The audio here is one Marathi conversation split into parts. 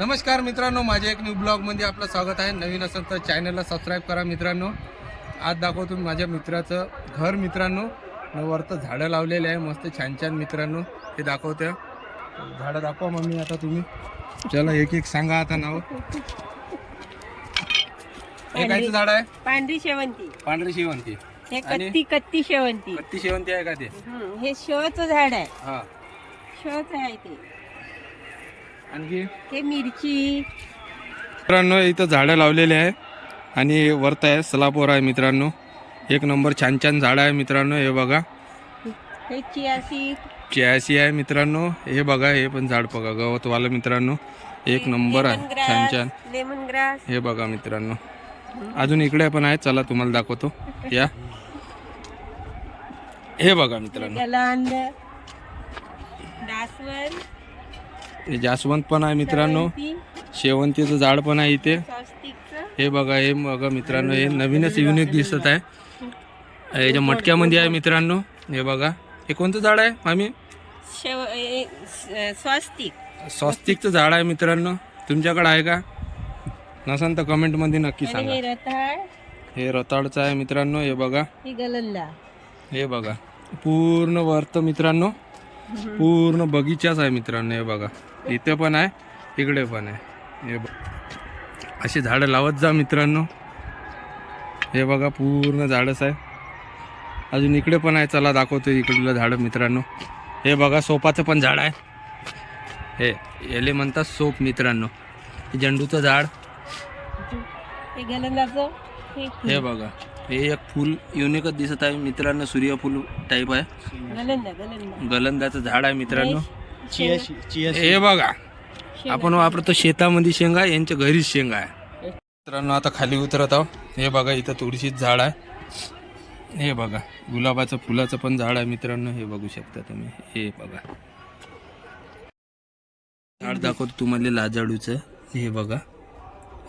नमस्कार मित्रांनो माझ्या एक न्यू ब्लॉगमध्ये आपलं स्वागत आहे. नवीन असेल तर चॅनलला सबस्क्राईब करा मित्रांनो. आज दाखवतो मी माझ्या मित्राचं घर मित्रांनो. न वरतं झाडं लावलेले आहे मस्त छान छान मित्रांनो. ते दाखवते झाडं दाखवा मम्मी आता तुम्ही. चला एक एक सांगा आता नाव. हे कायचं झाड आहे? पांढरी शेवंती. पांढरी शेवंती. हे आणि? कत्ती कत्ती शेवंती. कत्ती शेवंती आहे का ते? हे शोचं झाड आहे. हा. शोच आहे ते. आणखी? हे मिरची. मित्रांनो इथं झाडं लावलेले आहे आणि वरत आहे सलापोर आहे मित्रांनो. एक नंबर छान छान झाडं आहे मित्रांनो हे बघा. हे चियासी. चियासी आहे मित्रांनो हे बघा हे पण झाड बघा गवतवालं मित्रांनो. एक नंबर आहे छान छान. लेमन ग्रास हे बघा मित्रांनो. अजून इकडे पण आहे चला तुम्हाला दाखवतो. या. हे बघा मित्रांनो. हे जास्वंत पण आहे मित्रांनो. शेवंती, शेवंतीचं झाड पण आहे इथे. हे बघा हे बघा मित्रांनो हे नवीनच युनिक दिसत आहे. याच्या मटक्यामध्ये आहे मित्रांनो हे बघा. हे कोणतं झाड आहे हे स- स्वस्तिक. स्वस्तिकचं झाड आहे मित्रांनो. तुमच्याकडे आहे का? नसेल तर कमेंटमध्ये नक्की सांगा. हे रताळ. रताळचं आहे मित्रांनो हे बघा. ही हे बघा. पूर्ण वरत मित्रांनो. पूर्ण बगीचाच आहे मित्रांनो हे बघा. इथे पण आहे इकडे पण आहे. हे बघ. अशी झाडं लावत जा मित्रांनो. हे बघा पूर्ण झाडच आहे. अजून इकडे पण आहे चला दाखवतो इकडलं झाडं मित्रांनो. हे बघा सोपाचं पण झाड आहे. हे याले म्हणतात सोप मित्रांनो. झेंडूचं झाड. हे बघा. हे एक फुल युनिकच दिसत आहे. मित्रांनो सूर्यफूल टाईप आहे. गलंदा गलंदा गलंदाचं झाड आहे मित्रांनो. हे बघा. आपण वापरतो शेतामध्ये शेंगा यांच्या घरीच शेंगा आहे. मित्रांनो आता खाली उतरत आहोत. हे बघा इथं तुळशीच झाड आहे. हे बघा गुलाबाचं फुलाचं पण झाड आहे मित्रांनो. हे बघू शकता तुम्ही. हे बघा. झाड दाखवतो तुम्हाला लाजाडूचं हे बघा.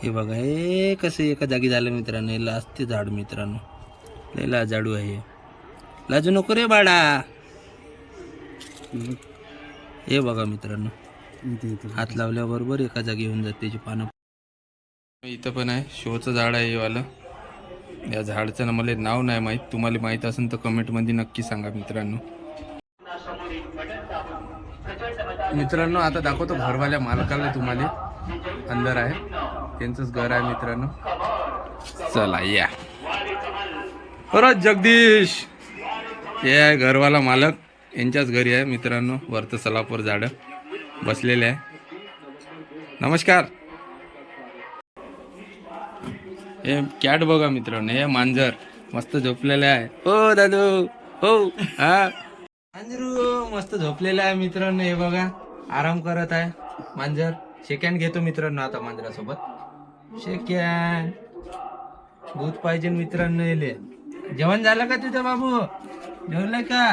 हे बघा हे कसं एका जागी झालं मित्रांनो हे लाजते झाड मित्रांनो. लय लाजाडू आहे. हे. लाजू नको रे बाळा. हे बघा मित्रांनो हात लावल्याबरोबर एका जागी होऊन जाते त्याची पानं. इथं पण आहे शोचं झाड आहे हे वालं. या झाडचं ना मला नाव नाही माहीत. तुम्हाला माहीत असेल तर कमेंटमध्ये नक्की सांगा मित्रांनो. मित्रांनो आता दाखवतो घरवाल्या मालकाला तुम्हाला. अंदर आहे. त्यांचंच घर आहे मित्रांनो. चला या. परत जगदीश. हे आहे घरवाला मालक. यांच्याच घरी आहे मित्रांनो वरतं सलापूर झाडं. बसलेले आहे. नमस्कार. हे कॅट बघा मित्रांनो हे मांजर. मस्त झोपलेले आहे. हो दादू. हो हा. मांजरू मस्त झोपलेला आहे मित्रांनो हे बघा. आराम करत आहे मांजर. सेकंड घेतो मित्रांनो आता मांजरासोबत. शेक्यान. दूध पाहिजे मित्रांनो येले जेवण झालं का तुझं बाबू? जेवलंय का?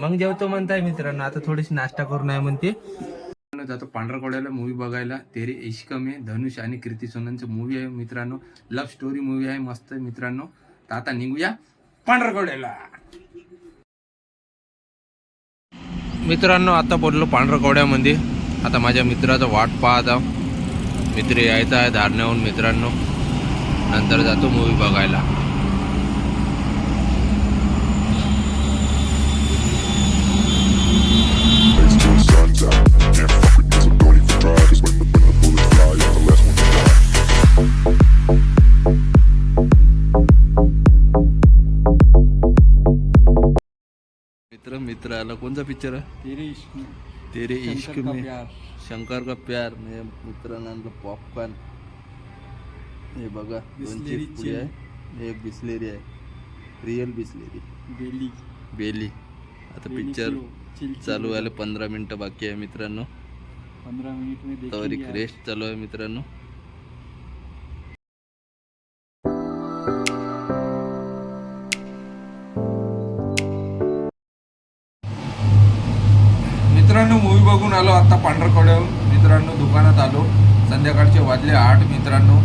मग जेवतो म्हणताय मित्रांनो. आता थोडीशी नाश्ता करून आहे म्हणते. जातो पांढरकोड्याला मूवी बघायला. तेरे इश्क आहे धनुष आणि कृती सोननचं मूवी आहे मित्रांनो. लव्ह स्टोरी मूवी आहे. मस्त आहे मित्रांनो. तर आता निघूया पांढरकोड्याला. मित्रांनो आता बोललो पांढरकोड्यामध्ये. आता माझ्या मित्राचा वाट पाहत आहो. मित्र यायचा आहे धारण्याहून मित्रांनो. नंतर जातो मूवी बघायला. मित्र मित्र आला कोणता पिक्चर आहे तेरे इश्क में शंकर का प्यार म्हणजे मित्रांना पॉपकॉर्न हे बघा दोन चिप्स पुडी आहे. एक बिस्लेरी आहे. Real Bisleri. बेली। बेली. आता पिक्चर चालू व्हायला पंधरा मिनिटं बाकी आहे मित्रांनो. पंद्रह मिनट रेस्ट चालू आहे मित्रांनो. बघून आलो आता पांढरकवड्याहून मित्रांनो दुकानात आलो. संध्याकाळचे वाजले आठ मित्रांनो.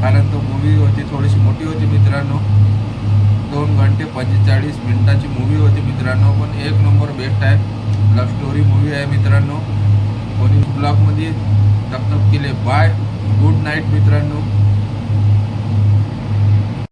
कारण तो मूवी होती थोडीशी मोठी होती मित्रांनो. दोन घंटे पंचेचाळीस मिनिटाची मूवी होती मित्रांनो. पण एक नंबर बेस्ट आहे. लव्ह स्टोरी मूवी आहे मित्रांनो. कोणी ब्लॉगमध्ये तपतप केले बाय गुड नाईट मित्रांनो.